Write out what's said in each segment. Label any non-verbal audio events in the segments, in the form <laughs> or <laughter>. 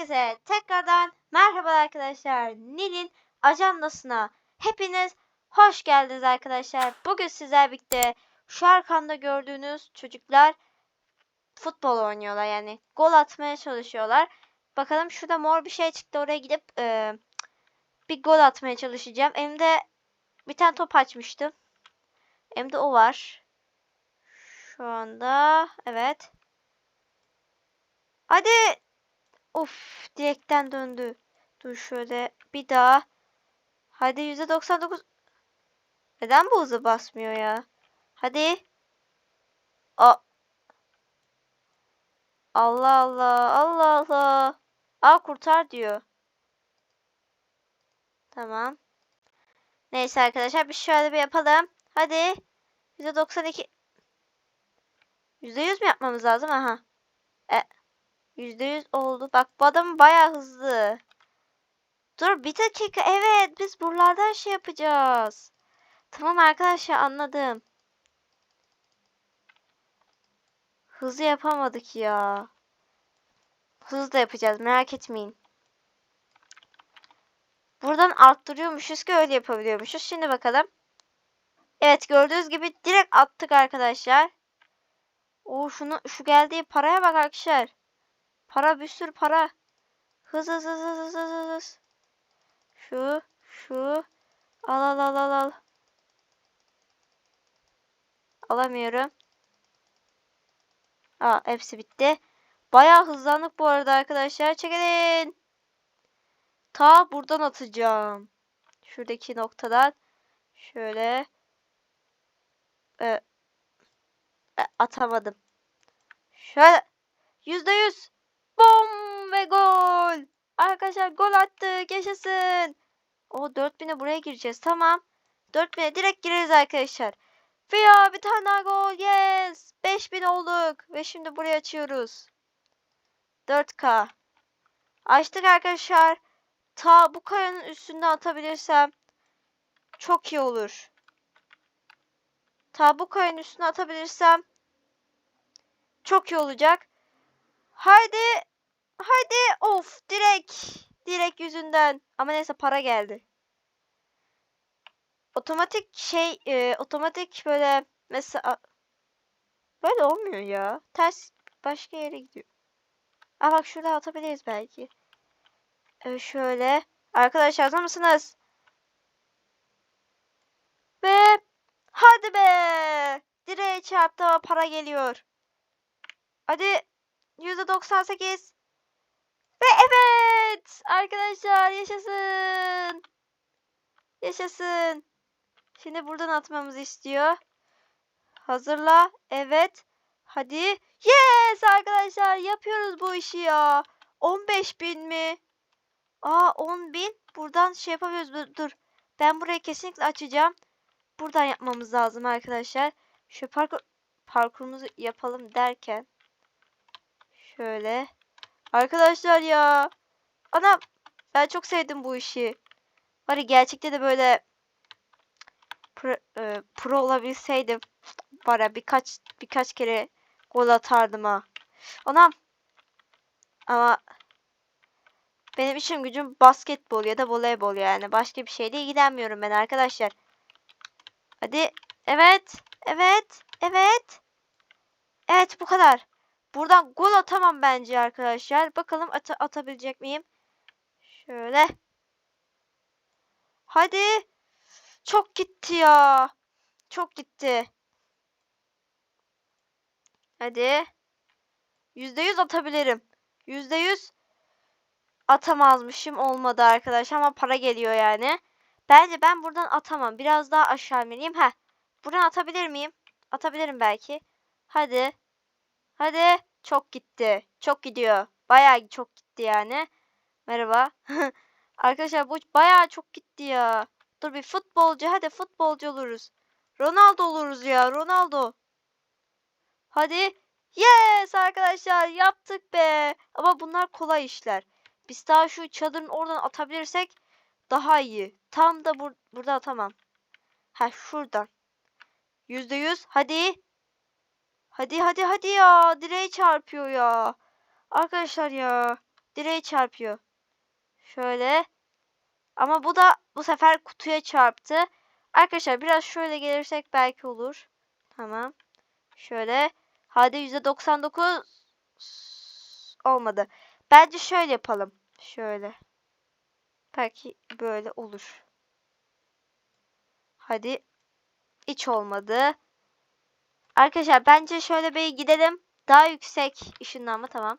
Herkese tekrardan merhaba arkadaşlar. Nil'in ajandasına hepiniz hoş geldiniz arkadaşlar. Bugün sizler birlikte şu arkamda gördüğünüz çocuklar futbol oynuyorlar yani gol atmaya çalışıyorlar. Bakalım şurada mor bir şey çıktı oraya gidip e, bir gol atmaya çalışacağım. Elimde bir tane top açmıştım. Elimde o var. Şu anda evet. Hadi Of direkten döndü. Dur şöyle bir daha. Hadi %99. Neden bu hızı basmıyor ya? Hadi. A Allah Allah Allah Allah. Al kurtar diyor. Tamam. Neyse arkadaşlar bir şöyle bir yapalım. Hadi. %92. %100 mi yapmamız lazım? Aha. E %100 oldu. Bak bu adam baya hızlı. Dur bir dakika. Evet biz buralardan şey yapacağız. Tamam arkadaşlar anladım. Hızlı yapamadık ya. Hızlı yapacağız merak etmeyin. Buradan arttırıyormuşuz ki öyle yapabiliyormuşuz. Şimdi bakalım. Evet gördüğünüz gibi direkt attık arkadaşlar. O şunu şu geldiği paraya bak arkadaşlar. Para bir sürü para. Hız hız hız hız hız hız hız. Şu şu. Al al al al al. Alamıyorum. Aa hepsi bitti. Bayağı hızlandık bu arada arkadaşlar. Çekilin. Ta buradan atacağım. Şuradaki noktadan. Şöyle. Ee, e, atamadım. Şöyle. Yüzde yüz. Bom ve gol. Arkadaşlar gol attık. Yaşasın. O 4000'e buraya gireceğiz. Tamam. 4000'e direkt gireriz arkadaşlar. Ve ya bir tane daha gol. Yes. 5000 olduk. Ve şimdi buraya açıyoruz. 4K. Açtık arkadaşlar. Ta bu kayanın üstünde atabilirsem çok iyi olur. Ta bu kayanın üstüne atabilirsem çok iyi olacak. Haydi. Haydi. Of direkt. Direkt yüzünden. Ama neyse para geldi. Otomatik şey e, otomatik böyle mesela böyle olmuyor ya. Ters başka yere gidiyor. Aa bak şurada atabiliriz belki. Evet şöyle. Arkadaşlar hazır mısınız? Ve hadi be. Direğe çarptı para geliyor. Hadi %98. Ve evet. Arkadaşlar yaşasın. Yaşasın. Şimdi buradan atmamızı istiyor. Hazırla. Evet. Hadi. Yes arkadaşlar yapıyoruz bu işi ya. 15 bin mi? Aa 10 bin. Buradan şey yapabiliyoruz. Dur. Ben burayı kesinlikle açacağım. Buradan yapmamız lazım arkadaşlar. Şu parkur parkurumuzu yapalım derken. Şöyle. Arkadaşlar ya. Ana ben çok sevdim bu işi. Var ya gerçekte de böyle pro, e, pro olabilseydim var birkaç birkaç kere gol atardım ha. Anam. Ama benim için gücüm basketbol ya da voleybol yani. Başka bir şeyle ilgilenmiyorum ben arkadaşlar. Hadi. Evet. Evet. Evet. Evet bu kadar. Buradan gol atamam bence arkadaşlar. Bakalım at atabilecek miyim? Şöyle. Hadi. Çok gitti ya. Çok gitti. Hadi. %100 atabilirim. %100 atamazmışım. Olmadı arkadaşlar ama para geliyor yani. Bence ben buradan atamam. Biraz daha aşağı ineyim. Heh. Buradan atabilir miyim? Atabilirim belki. Hadi. Hadi. Çok gitti. Çok gidiyor. Bayağı çok gitti yani. Merhaba. <laughs> Arkadaşlar bu bayağı çok gitti ya. Dur bir futbolcu. Hadi futbolcu oluruz. Ronaldo oluruz ya. Ronaldo. Hadi. Yes arkadaşlar yaptık be. Ama bunlar kolay işler. Biz daha şu çadırın oradan atabilirsek daha iyi. Tam da bur burada atamam. Ha şuradan. Yüzde yüz. Hadi. Hadi hadi hadi ya. Direğe çarpıyor ya. Arkadaşlar ya. direğe çarpıyor. Şöyle. Ama bu da bu sefer kutuya çarptı. Arkadaşlar biraz şöyle gelirsek belki olur. Tamam. Şöyle. Hadi %99 olmadı. Bence şöyle yapalım. Şöyle. Belki böyle olur. Hadi. Hiç olmadı. Arkadaşlar bence şöyle bir gidelim. Daha yüksek ışınlanma tamam.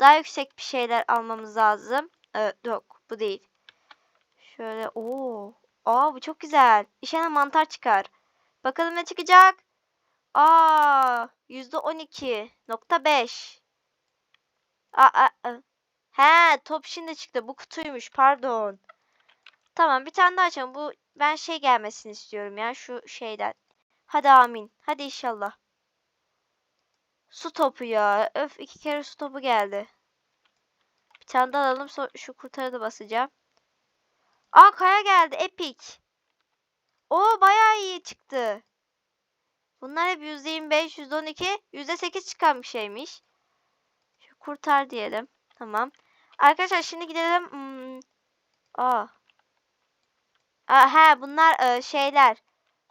Daha yüksek bir şeyler almamız lazım. Ee, yok bu değil. Şöyle ooo. Aa bu çok güzel. İşine mantar çıkar. Bakalım ne çıkacak? Aa %12.5. Aa, aa, aa. He top şimdi çıktı. Bu kutuymuş pardon. Tamam bir tane daha açalım. Bu ben şey gelmesini istiyorum ya şu şeyden. Hadi amin. Hadi inşallah. Su topu ya. Öf iki kere su topu geldi. Bir tane daha alalım. Şu kurtarı da basacağım. Aa kaya geldi. Epic. O bayağı iyi çıktı. Bunlar hep %25, %12, %8 çıkan bir şeymiş. Şu kurtar diyelim. Tamam. Arkadaşlar şimdi gidelim. Hmm. Aa. Aa, he bunlar e, şeyler.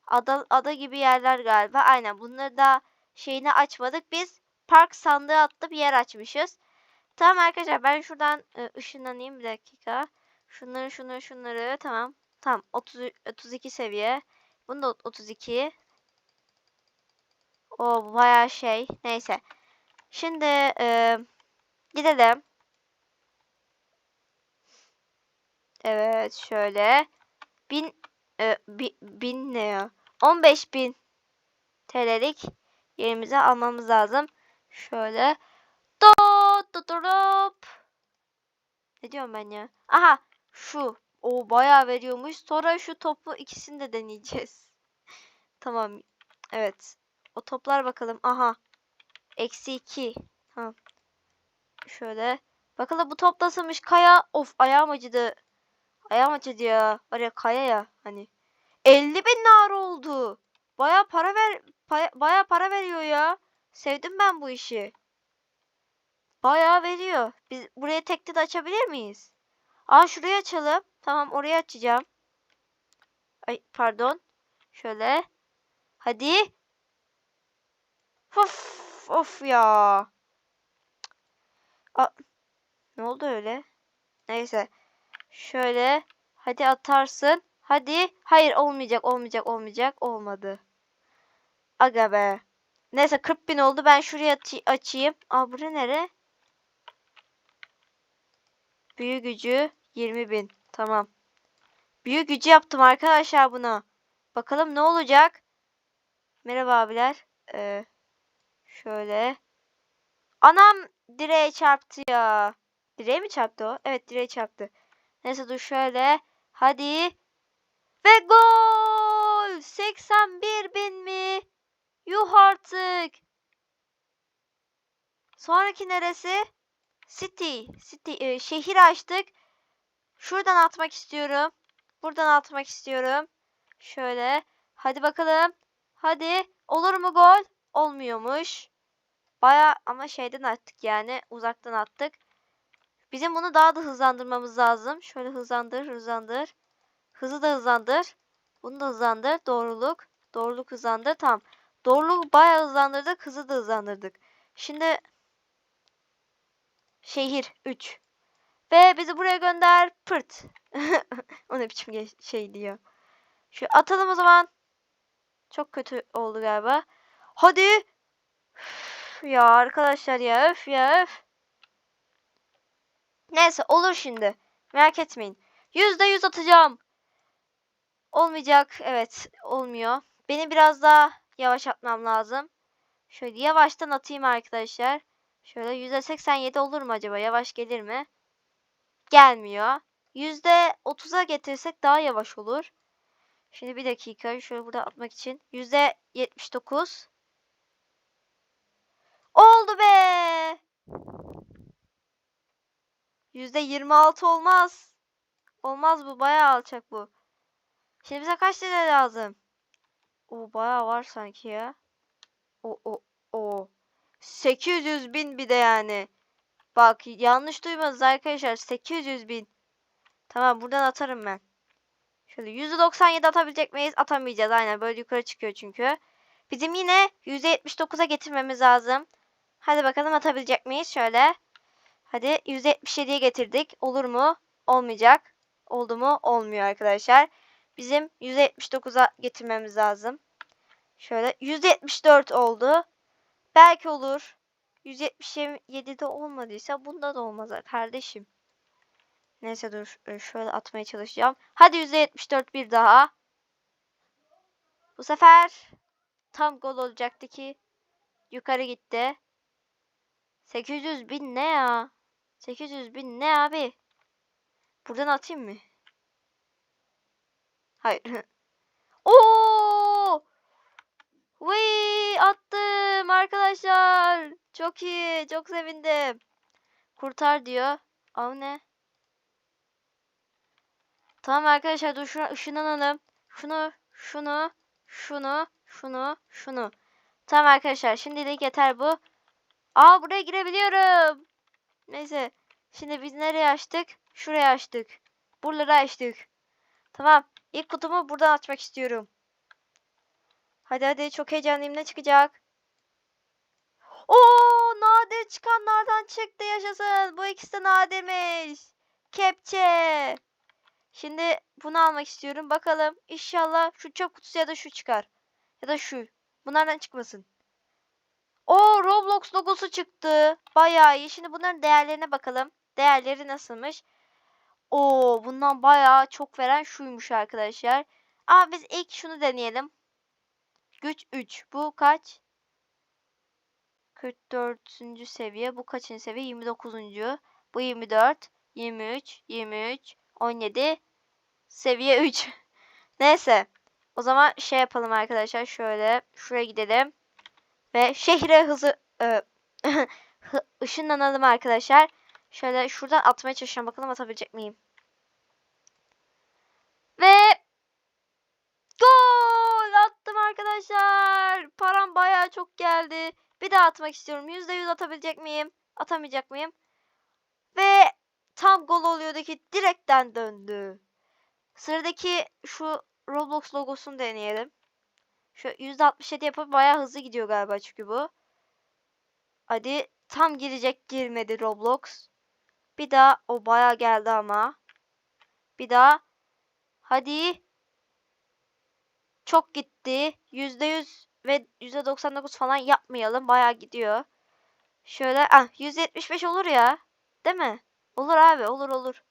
Ada, ada gibi yerler galiba. Aynen bunları da şeyini açmadık. Biz park sandığı adlı bir yer açmışız. Tamam arkadaşlar ben şuradan e, ışınlanayım bir dakika. Şunları şunları şunları tamam. Tamam 30, 32 seviye. Bunu da 32. O bayağı şey. Neyse. Şimdi e, gidelim. Evet şöyle. Bin, e, bi, bin ne ya? 15 bin TL'lik yerimize almamız lazım. Şöyle. Dot. Ne diyorum ben ya? Aha şu. O bayağı veriyormuş. Sonra şu topu ikisini de deneyeceğiz. <laughs> tamam. Evet. O toplar bakalım. Aha. Eksi 2. Tamam. Şöyle. Bakalım bu top nasılmış? Kaya. Of ayağım acıdı. Ayağım acıdı ya. Var ya kaya ya. Hani. 50 bin nar oldu. Baya para ver. Baya para veriyor ya. Sevdim ben bu işi. Bayağı veriyor. Biz buraya tekli de açabilir miyiz? Aa şurayı açalım. Tamam orayı açacağım. Ay pardon. Şöyle. Hadi. Of of ya. Aa, ne oldu öyle? Neyse. Şöyle. Hadi atarsın. Hadi. Hayır olmayacak olmayacak olmayacak. Olmadı. Aga be. Neyse 40 bin oldu. Ben şuraya açayım. Aa bura nere? Büyü gücü 20 bin. Tamam. Büyü gücü yaptım arkadaşlar buna. Bakalım ne olacak? Merhaba abiler. Ee, şöyle. Anam direğe çarptı ya. Direğe mi çarptı o? Evet direğe çarptı. Neyse dur şöyle. Hadi. Ve gol! 81 bin mi? Yuh artık. Sonraki neresi? City. City. E, şehir açtık. Şuradan atmak istiyorum. Buradan atmak istiyorum. Şöyle. Hadi bakalım. Hadi. Olur mu gol? Olmuyormuş. Baya ama şeyden attık yani. Uzaktan attık. Bizim bunu daha da hızlandırmamız lazım. Şöyle hızlandır, hızlandır. Hızı da hızlandır. Bunu da hızlandır. Doğruluk. Doğruluk hızlandır. Tamam. Doğruluğu bayağı hızlandırdık. Hızı da hızlandırdık. Şimdi şehir 3. Ve bizi buraya gönder. Pırt. <laughs> o ne biçim şey diyor. Şu atalım o zaman. Çok kötü oldu galiba. Hadi. Üf ya arkadaşlar ya öf ya öf. Neyse olur şimdi. Merak etmeyin. Yüzde yüz atacağım. Olmayacak. Evet olmuyor. Beni biraz daha yavaş atmam lazım. Şöyle yavaştan atayım arkadaşlar. Şöyle yüzde seksen yedi olur mu acaba? Yavaş gelir mi? Gelmiyor. Yüzde otuza getirsek daha yavaş olur. Şimdi bir dakika. Şöyle burada atmak için. Yüzde yetmiş dokuz. Oldu be. Yüzde yirmi altı olmaz. Olmaz bu. Bayağı alçak bu. Şimdi bize kaç lira lazım? O bayağı var sanki ya. O o o. 800 bin bir de yani. Bak yanlış duymadınız arkadaşlar. 800 bin. Tamam buradan atarım ben. Şöyle %97 atabilecek miyiz? Atamayacağız aynen böyle yukarı çıkıyor çünkü. Bizim yine %79'a getirmemiz lazım. Hadi bakalım atabilecek miyiz? Şöyle. Hadi %77'ye getirdik. Olur mu? Olmayacak. Oldu mu? Olmuyor arkadaşlar. Bizim %79'a getirmemiz lazım. Şöyle %74 oldu. Belki olur. 177'de olmadıysa bunda da olmaz kardeşim. Neyse dur e, şöyle atmaya çalışacağım. Hadi %74 bir daha. Bu sefer tam gol olacaktı ki yukarı gitti. 800 bin ne ya? 800 bin ne abi? Buradan atayım mı? Hayır. <laughs> Oo! Vıy attım arkadaşlar. Çok iyi. Çok sevindim. Kurtar diyor. Av ne? Tamam arkadaşlar dur şuna ışınlanalım. Şunu, şunu, şunu, şunu, şunu. Tamam arkadaşlar şimdilik yeter bu. Aa buraya girebiliyorum. Neyse. Şimdi biz nereye açtık? Şuraya açtık. Buraları açtık. Tamam. İlk kutumu buradan açmak istiyorum. Hadi hadi çok heyecanlıyım ne çıkacak? Oo nadir çıkanlardan çıktı yaşasın. Bu ikisi de nadirmiş. Kepçe. Şimdi bunu almak istiyorum. Bakalım inşallah şu çöp kutusu ya da şu çıkar. Ya da şu. Bunlardan çıkmasın. O Roblox logosu çıktı. Bayağı iyi. Şimdi bunların değerlerine bakalım. Değerleri nasılmış? Oo bundan bayağı çok veren şuymuş arkadaşlar. Ama biz ilk şunu deneyelim. Güç 3. Bu kaç? 44. seviye. Bu kaçıncı seviye? 29. Bu 24. 23. 23. 17. Seviye 3. <laughs> Neyse. O zaman şey yapalım arkadaşlar. Şöyle. Şuraya gidelim. Ve şehre hızı <laughs> hı- ışınlanalım arkadaşlar. Şöyle şuradan atmaya çalışacağım. Bakalım atabilecek miyim? Ve gol attım arkadaşlar. Param bayağı çok geldi. Bir daha atmak istiyorum. %100 atabilecek miyim? Atamayacak mıyım? Ve tam gol oluyordu ki direkten döndü. Sıradaki şu Roblox logosunu deneyelim. Şu %67 yapıp bayağı hızlı gidiyor galiba çünkü bu. Hadi tam girecek girmedi Roblox. Bir daha o bayağı geldi ama. Bir daha. Hadi. Çok gitti. %100 ve %99 falan yapmayalım. Bayağı gidiyor. Şöyle ah 175 olur ya. Değil mi? Olur abi olur olur.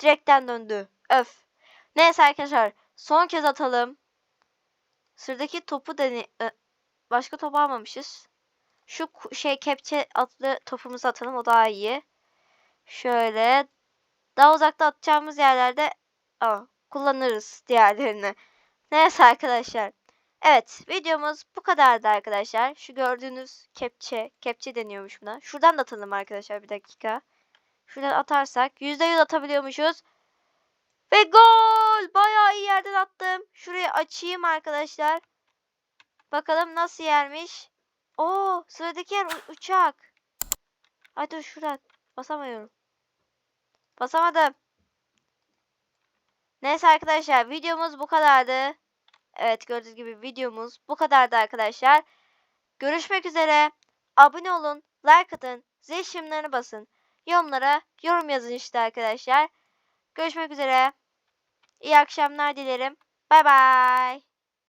Direkten döndü. Öf. Neyse arkadaşlar. Son kez atalım. Sıradaki topu dene... Ö, Başka top almamışız. Şu şey kepçe adlı topumuzu atalım. O daha iyi. Şöyle. Daha uzakta atacağımız yerlerde aa, kullanırız diğerlerini. Neyse arkadaşlar. Evet videomuz bu kadardı arkadaşlar. Şu gördüğünüz kepçe. Kepçe deniyormuş buna. Şuradan da atalım arkadaşlar bir dakika. Şuradan atarsak %100 atabiliyormuşuz. Ve gol! Bayağı iyi yerden attım. Şurayı açayım arkadaşlar. Bakalım nasıl yermiş. Oo, sıradaki yer uçak. Dur şuradan. Basamıyorum. Basamadım. Neyse arkadaşlar videomuz bu kadardı. Evet gördüğünüz gibi videomuz bu kadardı arkadaşlar. Görüşmek üzere. Abone olun, like atın, zil ışınlarını basın. Yorumlara yorum yazın işte arkadaşlar. Görüşmek üzere. İyi akşamlar dilerim. Bay bay.